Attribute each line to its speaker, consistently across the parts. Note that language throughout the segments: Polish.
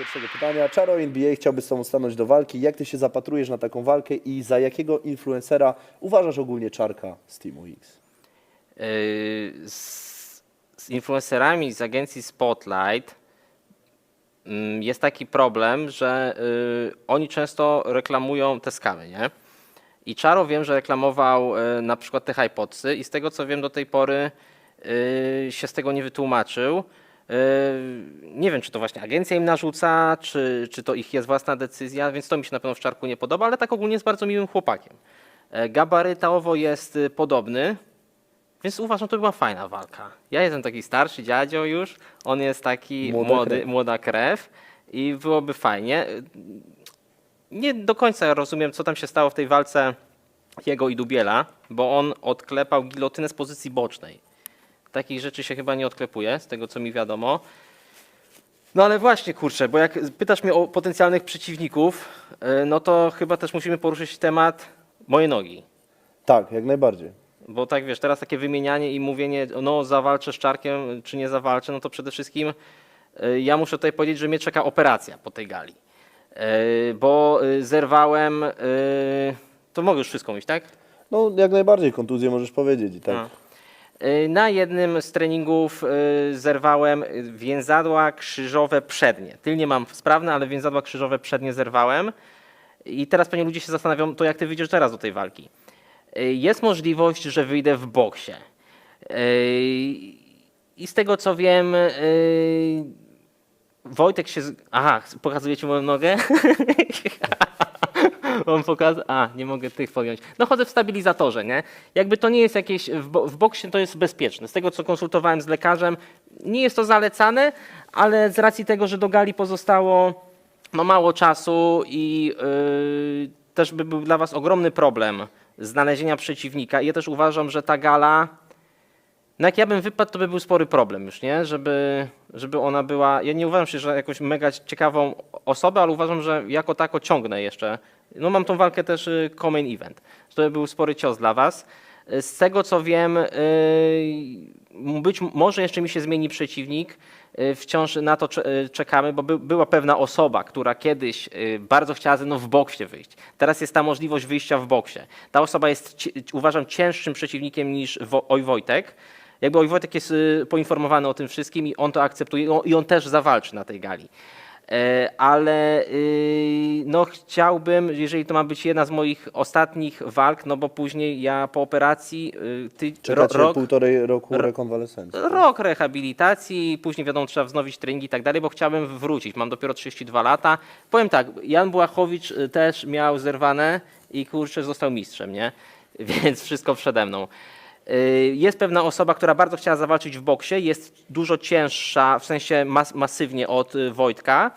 Speaker 1: pierwszego pytania. Czaro NBA chciałby z Tobą stanąć do walki. Jak Ty się zapatrujesz na taką walkę i za jakiego influencera uważasz ogólnie Czarka z Teamu X?
Speaker 2: Yy, z, z influencerami z agencji Spotlight mm, jest taki problem, że yy, oni często reklamują te skamy, nie? I Czaro wiem, że reklamował yy, na przykład te HiPodsy i z tego co wiem do tej pory yy, się z tego nie wytłumaczył. Yy, Nie wiem, czy to właśnie agencja im narzuca, czy, czy to ich jest własna decyzja, więc to mi się na pewno w Czarku nie podoba, ale tak ogólnie jest bardzo miłym chłopakiem. E, Gabarytowo jest y, podobny, więc uważam, to była fajna walka. Ja jestem taki starszy dziadzio już, on jest taki
Speaker 1: Młoda
Speaker 2: młody,
Speaker 1: krew.
Speaker 2: młoda krew i byłoby fajnie. Nie do końca rozumiem, co tam się stało w tej walce jego i Dubiela, bo on odklepał gilotynę z pozycji bocznej. Takich rzeczy się chyba nie odklepuje, z tego co mi wiadomo. No ale właśnie, kurczę, bo jak pytasz mnie o potencjalnych przeciwników, y, no to chyba też musimy poruszyć temat moje nogi.
Speaker 1: Tak, jak najbardziej.
Speaker 2: Bo tak wiesz, teraz takie wymienianie i mówienie, no zawalczę z czarkiem, czy nie zawalczę, no to przede wszystkim y, ja muszę tutaj powiedzieć, że mnie czeka operacja po tej gali. Y, Bo zerwałem, to mogę już wszystko mówić, tak?
Speaker 1: No, jak najbardziej kontuzję możesz powiedzieć i tak.
Speaker 2: A. Y, Na jednym z treningów y, zerwałem więzadła krzyżowe przednie. Tylnie mam sprawne, ale więzadła krzyżowe przednie zerwałem. I teraz pewnie ludzie się zastanawiają, to jak ty wyjdziesz teraz do tej walki? Y, Jest możliwość, że wyjdę w boksie. I z tego co wiem, Wojtek się. Aha, pokazujecie moją nogę? On pokazał. A, nie mogę tych podjąć. No chodzę w stabilizatorze, nie? Jakby to nie jest jakieś. W, bo, w boksie to jest bezpieczne. Z tego co konsultowałem z lekarzem, nie jest to zalecane, ale z racji tego, że do gali pozostało no, mało czasu i yy, też by był dla Was ogromny problem znalezienia przeciwnika. I ja też uważam, że ta gala. No jak ja bym wypadł, to by był spory problem już, nie? Żeby, żeby ona była. Ja nie uważam się, że jakąś mega ciekawą osobę, ale uważam, że jako tako ciągnę jeszcze. No mam tą walkę też y, co-main event. To by był spory cios dla was. Y, Z tego co wiem, y, być może jeszcze mi się zmieni przeciwnik. Wciąż na to cze- czekamy, bo by, była pewna osoba, która kiedyś bardzo chciała ze mną w boksie wyjść. Teraz jest ta możliwość wyjścia w boksie. Ta osoba jest, uważam, cięższym przeciwnikiem niż Oj Wojtek. Jakby Oj Wojtek jest poinformowany o tym wszystkim i on to akceptuje o- i on też zawalczy na tej gali. E, Ale y, no chciałbym, jeżeli to ma być jedna z moich ostatnich walk, no bo później ja po operacji y, ty, ro, rok,
Speaker 1: półtorej roku
Speaker 2: ro-
Speaker 1: rekonwalescencji.
Speaker 2: rok rehabilitacji, później wiadomo, trzeba wznowić treningi i tak dalej, bo chciałbym wrócić. Mam dopiero 32 lata. Powiem tak, Jan Błachowicz y, też miał zerwane i kurczę został mistrzem, nie? Więc wszystko przede mną. Y, Jest pewna osoba, która bardzo chciała zawalczyć w boksie, jest dużo cięższa, w sensie mas masywnie od y, Wojtka,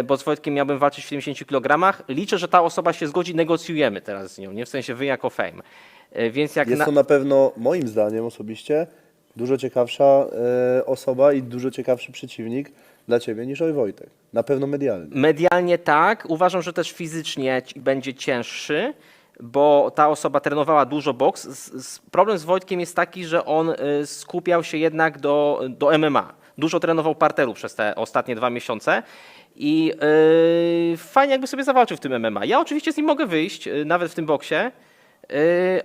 Speaker 2: y, bo z Wojtkiem miałbym walczyć w 70 kg. Liczę, że ta osoba się zgodzi, negocjujemy teraz z nią, nie? W sensie wy jako fame. Więc jak
Speaker 1: Jest
Speaker 2: na...
Speaker 1: to na pewno, moim zdaniem osobiście, dużo ciekawsza osoba i dużo ciekawszy przeciwnik dla Ciebie niż Oj Wojtek. Na pewno medialnie.
Speaker 2: Medialnie tak. Uważam, że też fizycznie będzie cięższy, bo ta osoba trenowała dużo boks. Problem z Wojtkiem jest taki, że on y, skupiał się jednak do, do MMA. Dużo trenował parteru przez te ostatnie dwa miesiące. I y, fajnie jakby sobie zawalczył w tym MMA. Ja oczywiście z nim mogę wyjść, y, nawet w tym boksie, y,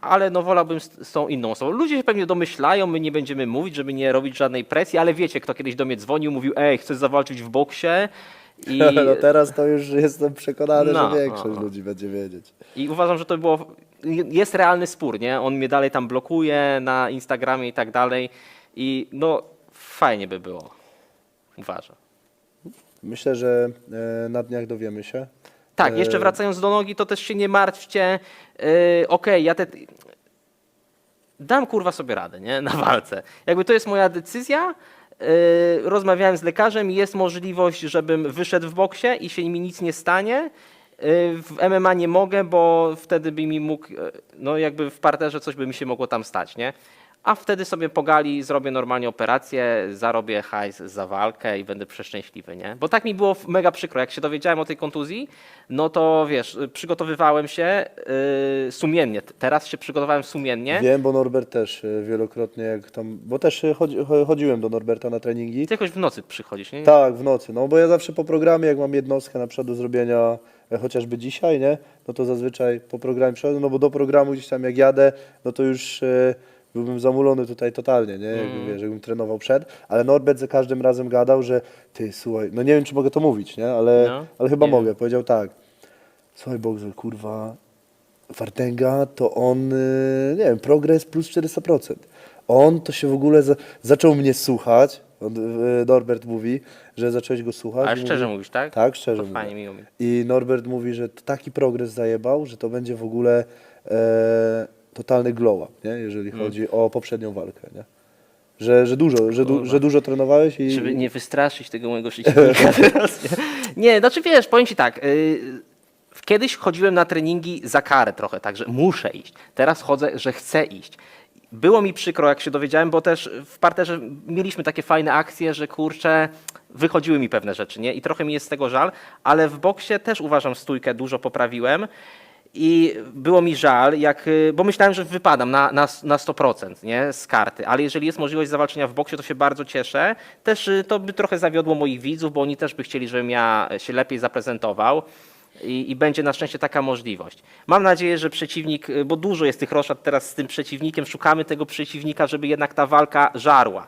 Speaker 2: ale no wolałbym z tą inną osobą. Ludzie się pewnie domyślają, my nie będziemy mówić, żeby nie robić żadnej presji, ale wiecie, kto kiedyś do mnie dzwonił, mówił, ej, chcesz zawalczyć w boksie? I,
Speaker 1: No teraz to już jestem przekonany,
Speaker 2: No,
Speaker 1: że większość
Speaker 2: no.
Speaker 1: ludzi będzie wiedzieć.
Speaker 2: I uważam, że to było. Jest realny spór, nie? On mnie dalej tam blokuje na Instagramie i tak dalej. I no, fajnie by było. Uważam.
Speaker 1: Myślę, że e, na dniach dowiemy się.
Speaker 2: Tak, jeszcze
Speaker 1: E,
Speaker 2: wracając do nogi, to też się nie martwcie. Yy, Okej, ja te. Dam kurwa sobie radę, nie? Na walce. Jakby to jest moja decyzja. Yy, rozmawiałem z lekarzem i jest możliwość, żebym wyszedł w boksie i się mi nic nie stanie. Yy, w MMA nie mogę, bo wtedy by mi mógł, yy, no jakby w parterze coś by mi się mogło tam stać, nie? A wtedy sobie pogali, zrobię normalnie operację, zarobię hajs za walkę i będę przeszczęśliwy, nie? Bo tak mi było mega przykro, jak się dowiedziałem o tej kontuzji, no to wiesz, przygotowywałem się yy, sumiennie, teraz się przygotowałem sumiennie.
Speaker 1: Wiem, bo Norbert też e, wielokrotnie, jak tam, bo też e, chodzi, cho- chodziłem do Norberta na treningi.
Speaker 2: Ty jakoś w nocy przychodzisz, nie?
Speaker 1: Tak, w nocy, no bo ja zawsze po programie, jak mam jednostkę na przykład do zrobienia, e, chociażby dzisiaj, nie, no to zazwyczaj po programie przychodzę, no bo do programu gdzieś tam jak jadę, no to już e, byłbym zamulony tutaj totalnie, nie, jakby,
Speaker 2: Mm.
Speaker 1: wiesz, jakbym trenował przed, ale Norbert za każdym razem gadał, że ty, słuchaj, no nie wiem, czy mogę to mówić, nie, ale,
Speaker 2: No,
Speaker 1: ale chyba mogę, powiedział tak, słuchaj Boxer, kurwa, Wartęga to on, y, nie wiem, progres plus 400%. On to się w ogóle za, zaczął mnie słuchać. Y, Norbert mówi, że zacząłeś go słuchać.
Speaker 2: Ale szczerze
Speaker 1: mówi,
Speaker 2: mówisz, tak?
Speaker 1: Tak, szczerze
Speaker 2: To
Speaker 1: mówię.
Speaker 2: fajnie, miło mi.
Speaker 1: I Norbert mówi, że taki progres zajebał, że to będzie w ogóle e, totalny glow up, nie? jeżeli
Speaker 2: Mm.
Speaker 1: chodzi o poprzednią walkę. Nie? Że, że, dużo, że, du, że dużo trenowałeś i
Speaker 2: Żeby nie wystraszyć tego mojego przeciwnika teraz. Nie, nie znaczy wiesz, powiem ci tak. Yy, kiedyś chodziłem na treningi za karę trochę, tak, że muszę iść. Teraz chodzę, że chcę iść. Było mi przykro, jak się dowiedziałem, bo też w parterze mieliśmy takie fajne akcje, że kurczę, wychodziły mi pewne rzeczy, nie? I trochę mi jest z tego żal, ale w boksie też uważam stójkę dużo poprawiłem. I było mi żal, jak, y, bo myślałem, że wypadam na, na, na 100% nie, z karty, ale jeżeli jest możliwość zawalczenia w boksie, to się bardzo cieszę. Też y, to by trochę zawiodło moich widzów, bo oni też by chcieli, żebym ja się lepiej zaprezentował. I, I będzie na szczęście taka możliwość. Mam nadzieję, że przeciwnik, y, bo dużo jest tych roszad teraz z tym przeciwnikiem, szukamy tego przeciwnika, żeby jednak ta walka żarła.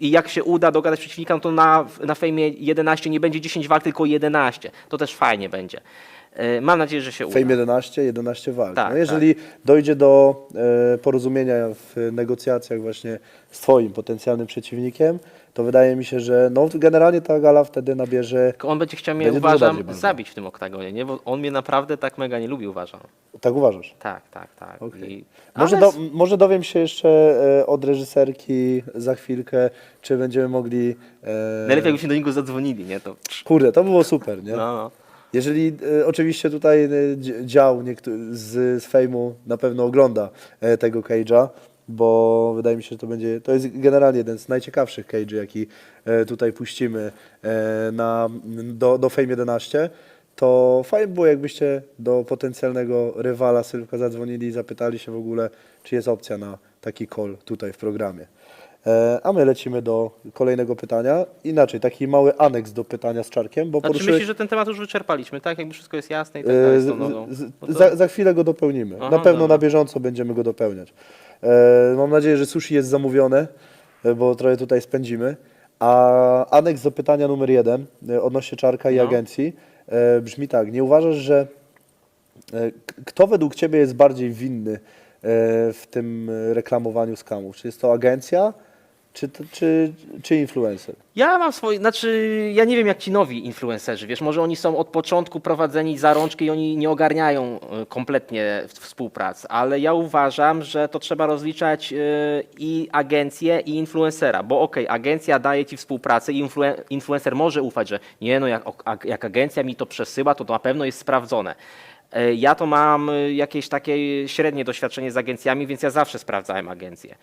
Speaker 2: I jak się uda dogadać z przeciwnikiem, to na, na fejmie 11 nie będzie 10 walk, tylko 11. To też fajnie będzie. Y, Mam nadzieję, że się uda.
Speaker 1: Fame 11, 11 walk.
Speaker 2: Tak,
Speaker 1: no jeżeli dojdzie do e, porozumienia w negocjacjach właśnie z twoim potencjalnym przeciwnikiem, to wydaje mi się, że no, generalnie ta gala wtedy nabierze,
Speaker 2: Tylko on będzie chciał mnie,
Speaker 1: Będzie
Speaker 2: uważam, zabić w tym oktagonie, nie? Bo on mnie naprawdę tak mega nie lubi, uważam.
Speaker 1: tak uważasz?
Speaker 2: Tak, tak, tak.
Speaker 1: Okej.
Speaker 2: I...
Speaker 1: Może, do, może dowiem się jeszcze e, od reżyserki za chwilkę, czy będziemy mogli. E,
Speaker 2: Najlepiej jakbyśmy do niego zadzwonili, nie? To...
Speaker 1: Kurde, to było super, nie?
Speaker 2: No, no.
Speaker 1: Jeżeli e, oczywiście tutaj e, dzi- dział z, z fejmu na pewno ogląda e, tego cage'a, bo wydaje mi się, że to będzie, to jest generalnie jeden z najciekawszych cage'y, jaki tutaj puścimy na, do, do Fame 11, to fajnie było jakbyście do potencjalnego rywala Sylwka zadzwonili i zapytali się w ogóle, czy jest opcja na taki call tutaj w programie. E, A my lecimy do kolejnego pytania. Inaczej, taki mały aneks do pytania z czarkiem, bo
Speaker 2: Znaczy
Speaker 1: poruszyłeś...
Speaker 2: myślisz, że ten temat już wyczerpaliśmy, tak? Jakby wszystko jest jasne i tak dalej
Speaker 1: E,
Speaker 2: z tą nogą. No to-
Speaker 1: za, za chwilę go dopełnimy.
Speaker 2: Aha,
Speaker 1: na pewno
Speaker 2: dobra.
Speaker 1: na bieżąco będziemy go dopełniać. E, mam nadzieję, że sushi jest zamówione, e, bo trochę tutaj spędzimy. A aneks do pytania numer jeden odnośnie czarka i
Speaker 2: No.
Speaker 1: agencji e, brzmi tak. Nie uważasz, że e, kto według Ciebie jest bardziej winny e, w tym reklamowaniu skamów? Czy jest to agencja, czy, to- czy, czy influencer?
Speaker 2: Ja mam swoje, znaczy ja nie wiem jak ci nowi influencerzy, wiesz, może oni są od początku prowadzeni za rączkę i oni nie ogarniają e, kompletnie w- współpracy, ale ja uważam, że to trzeba rozliczać e, i agencję i influencera, bo okej, agencja daje ci współpracę i influen- influencer może ufać, że nie no, jak, ak- jak agencja mi to przesyła, to to na pewno jest sprawdzone. E, Ja to mam jakieś takie średnie doświadczenie z agencjami, więc ja zawsze sprawdzałem agencję.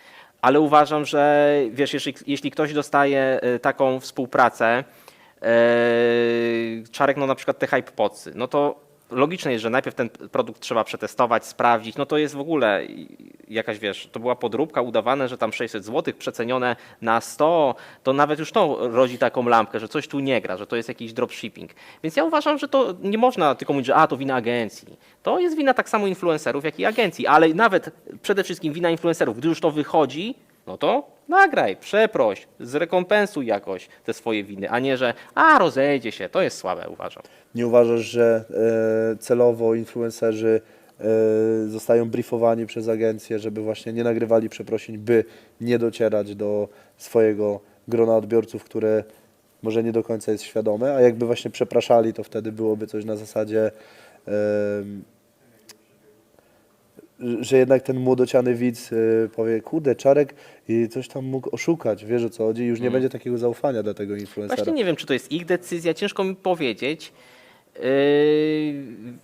Speaker 2: Ale uważam, że wiesz, jeśli, jeśli ktoś dostaje e, taką współpracę, e, Czarek, no na przykład te hype podsy, no to logiczne jest, że najpierw ten produkt trzeba przetestować, sprawdzić, no to jest w ogóle jakaś, wiesz, to była podróbka, udawane, że tam 600 zł przecenione na 100, to nawet już to rodzi taką lampkę, że coś tu nie gra, że to jest jakiś dropshipping. Więc ja uważam, że to nie można tylko mówić, że a, to wina agencji. To jest wina tak samo influencerów, jak i agencji, ale nawet przede wszystkim wina influencerów, gdy już to wychodzi, no to nagraj, przeproś, zrekompensuj jakoś te swoje winy, a nie, że a, rozejdzie się, to jest słabe, uważam.
Speaker 1: Nie uważasz, że e, celowo influencerzy e, zostają briefowani przez agencję, żeby właśnie nie nagrywali przeprosin, by nie docierać do swojego grona odbiorców, które może nie do końca jest świadome, a jakby właśnie przepraszali, to wtedy byłoby coś na zasadzie, że jednak ten młodociany widz y, powie, kurde, Czarek i coś tam mógł oszukać, wiesz o co chodzi, już nie będzie takiego zaufania dla tego influencera.
Speaker 2: Właśnie nie wiem, czy to jest ich decyzja, ciężko mi powiedzieć. Yy,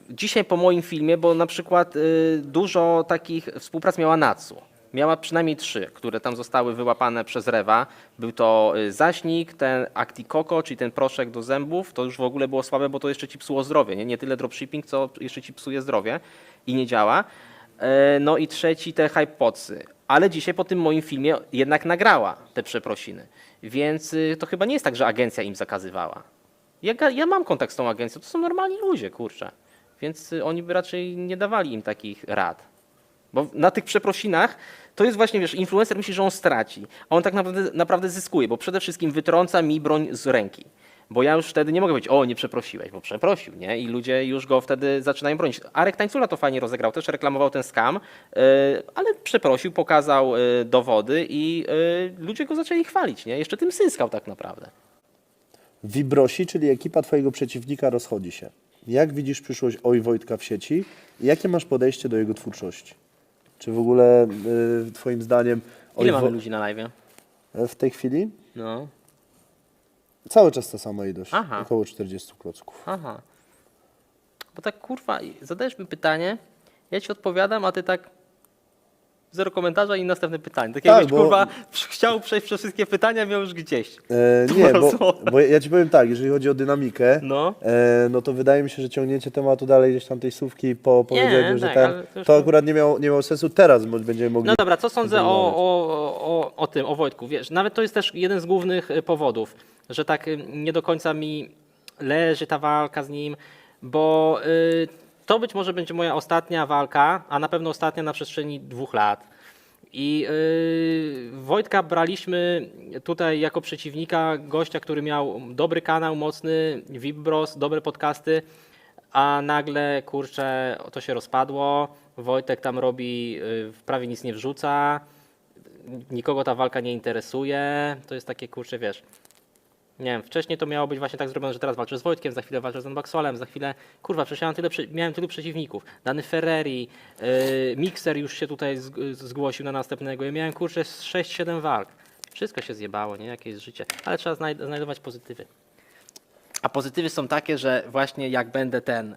Speaker 2: Dzisiaj po moim filmie, bo na przykład yy, dużo takich współprac miała Natsu. miała przynajmniej trzy, które tam zostały wyłapane przez Rewa. Był to zaśnik, ten Acticoco, czyli ten proszek do zębów. To już w ogóle było słabe, bo to jeszcze ci psuło zdrowie. Nie, nie tyle dropshipping, co jeszcze ci psuje zdrowie i nie działa. E, No i trzeci te hypocy. Ale dzisiaj po tym moim filmie jednak nagrała te przeprosiny. Więc y, to chyba nie jest tak, że agencja im zakazywała. Ja, ja mam kontakt z tą agencją, to są normalni ludzie, kurczę. Więc y, oni by raczej nie dawali im takich rad. Bo na tych przeprosinach to jest właśnie, wiesz, influencer myśli, że on straci, a on tak naprawdę, naprawdę zyskuje, bo przede wszystkim wytrąca mi broń z ręki. Bo ja już wtedy nie mogę powiedzieć, o nie przeprosiłeś, bo przeprosił, nie? I ludzie już go wtedy zaczynają bronić. Arek Tańcula to fajnie rozegrał, też reklamował ten scam, yy, ale przeprosił, pokazał yy, dowody i yy, ludzie go zaczęli chwalić, nie? Jeszcze tym zyskał tak naprawdę.
Speaker 1: Vibrosi, czyli ekipa twojego przeciwnika rozchodzi się. Jak widzisz przyszłość Oj Wojtka w sieci jakie masz podejście do jego twórczości? Czy w ogóle y, twoim zdaniem Oj
Speaker 2: Ile mamy
Speaker 1: Wo-
Speaker 2: ludzi na live?
Speaker 1: w tej chwili?
Speaker 2: No,
Speaker 1: Cały czas ta sama ilość,
Speaker 2: Aha.
Speaker 1: około 40 klocków.
Speaker 2: aha. Bo tak kurwa, zadajesz mi pytanie, ja ci odpowiadam, a ty tak zero komentarza i następne pytanie. Tak
Speaker 1: Tak,
Speaker 2: jakbyś
Speaker 1: bo-
Speaker 2: kurwa chciał przejść przez wszystkie pytania, miał już gdzieś.
Speaker 1: E, nie, bo, bo ja ci powiem tak, jeżeli chodzi o dynamikę,
Speaker 2: No.
Speaker 1: e, no to wydaje mi się, że ciągnięcie tematu dalej gdzieś tam tej słówki po powiedzeniu, że
Speaker 2: tak,
Speaker 1: ten,
Speaker 2: to
Speaker 1: akurat nie miało, nie miało sensu. Teraz mo- będziemy mogli...
Speaker 2: No dobra, co sądzę o, o, o, o tym, o Wojtku? Wiesz, nawet to jest też jeden z głównych y, powodów, że tak y, nie do końca mi leży ta walka z nim, bo y, to być może będzie moja ostatnia walka, a na pewno ostatnia na przestrzeni dwóch lat. I y, Wojtka braliśmy tutaj jako przeciwnika gościa, który miał dobry kanał, mocny, VIP Bros, dobre podcasty, a nagle, kurczę, to się rozpadło. Wojtek tam robi, prawie nic nie wrzuca, nikogo ta walka nie interesuje. To jest takie, kurczę, wiesz, nie wiem, wcześniej to miało być właśnie tak zrobione, że teraz walczę z Wojtkiem, za chwilę walczę z Unboxolem, za chwilę, kurwa, przecież ja mam tyle, miałem tylu przeciwników. Dany Ferrari, yy, Mixer już się tutaj zg- zgłosił na następnego. Ja miałem, kurczę, 6-7 walk. Wszystko się zjebało, nie? Jakie jest życie. Ale trzeba znajd- znajdować pozytywy. A pozytywy są takie, że właśnie jak będę ten,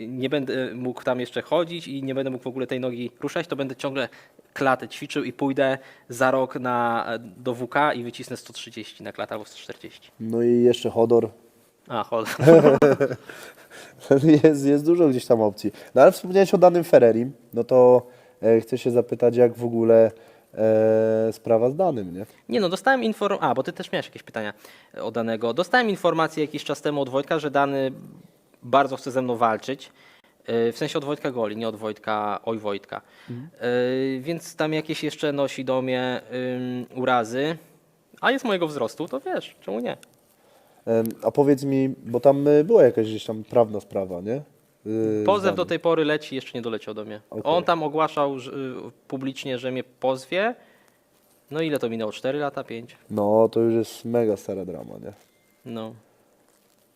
Speaker 2: yy, nie będę mógł tam jeszcze chodzić i nie będę mógł w ogóle tej nogi ruszać, to będę ciągle klatę ćwiczył i pójdę za rok na, do WK i wycisnę 130 na klatę albo 140.
Speaker 1: No i jeszcze Hodor.
Speaker 2: A, chod.
Speaker 1: Jest, jest dużo gdzieś tam opcji. No ale wspomniałeś o danym Ferrerim, no to e, chcę się zapytać, jak w ogóle e, sprawa z danym, nie?
Speaker 2: Nie no, dostałem informację, a bo ty też miałeś jakieś pytania o danego. Dostałem informację jakiś czas temu od Wojtka, że dany bardzo chce ze mną walczyć. Yy, W sensie od Wojtka Goli, nie od Wojtka, oj Wojtka. Yy, Więc tam jakieś jeszcze nosi do mnie ym, urazy. A jest mojego wzrostu, to wiesz, czemu nie?
Speaker 1: Em, A powiedz mi, bo tam e, była jakaś gdzieś tam prawna sprawa, nie? Y,
Speaker 2: Pozew do tej pory leci, jeszcze nie doleciał do mnie.
Speaker 1: Okej.
Speaker 2: On tam ogłaszał że, y, publicznie, że mnie pozwie. No ile to minęło? 4 lata, 5?
Speaker 1: No, to już jest mega stara drama, nie?
Speaker 2: No.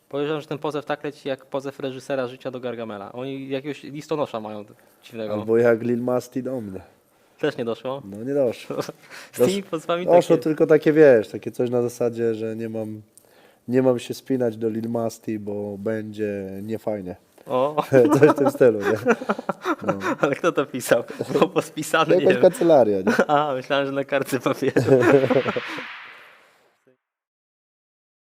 Speaker 2: Podejrzewam, że ten pozew tak leci jak pozew reżysera Życia do Gargamela. Oni jakiegoś listonosza mają dziwnego.
Speaker 1: Albo jak Lil Masti do mnie.
Speaker 2: Też nie doszło.
Speaker 1: No nie doszło.
Speaker 2: Z tymi pozwami
Speaker 1: Doszło
Speaker 2: takie...
Speaker 1: tylko takie, wiesz, takie coś na zasadzie, że nie mam, nie mam się spinać do Lil Masti, bo będzie niefajnie.
Speaker 2: O,
Speaker 1: Coś w tym stylu, nie?
Speaker 2: ale kto to pisał? Było pospisane, nie
Speaker 1: Jakaś
Speaker 2: wiem.
Speaker 1: kancelaria, nie?
Speaker 2: A, myślałem, że na kartce papieru.